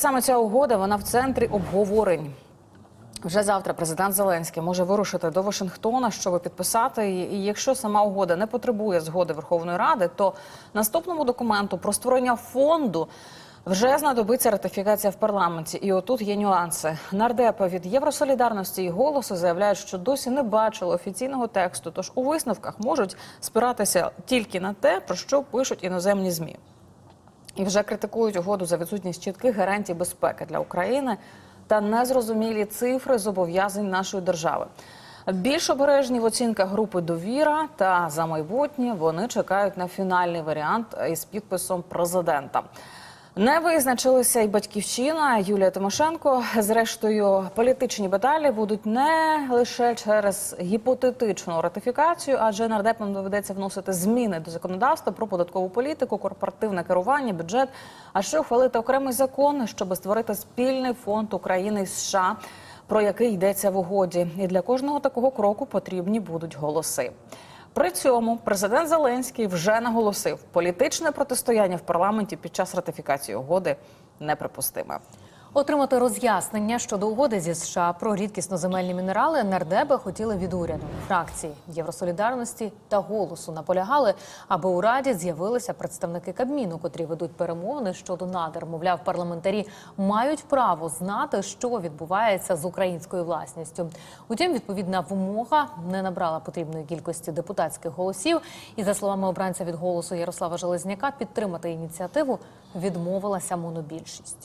Саме ця угода вона в центрі обговорень. Вже завтра президент Зеленський може вирушити до Вашингтона, щоб підписати її. І якщо сама угода не потребує згоди Верховної Ради, то наступному документу про створення фонду вже знадобиться ратифікація в парламенті. І отут є нюанси. Нардепи від Євросолідарності і голосу заявляють, що досі не бачили офіційного тексту. Тож у висновках можуть спиратися тільки на те, про що пишуть іноземні змі. І вже критикують угоду за відсутність чітких гарантій безпеки для України та незрозумілі цифри зобов'язань нашої держави. Більш обережні в оцінках групи довіра та за майбутнє вони чекають на фінальний варіант із підписом президента. Не визначилися й батьківщина Юлія Тимошенко. Зрештою, політичні баталії будуть не лише через гіпотетичну ратифікацію, адже нардепам доведеться вносити зміни до законодавства про податкову політику, корпоративне керування, бюджет, а ще ухвалити окремий закон, щоб створити спільний фонд України і США, про який йдеться в угоді. І для кожного такого кроку потрібні будуть голоси. При цьому президент Зеленський вже наголосив, політичне протистояння в парламенті під час ратифікації угоди неприпустиме. Отримати роз'яснення щодо угоди зі США про рідкісноземельні мінерали нардеби хотіли від уряду. Фракції Євросолідарності та голосу наполягали, аби у раді з'явилися представники Кабміну, котрі ведуть перемовини щодо надр. Мовляв, парламентарі мають право знати, що відбувається з українською власністю. Утім, відповідна вимога не набрала потрібної кількості депутатських голосів. І за словами обранця від голосу Ярослава Железняка, підтримати ініціативу відмовилася монобільшість.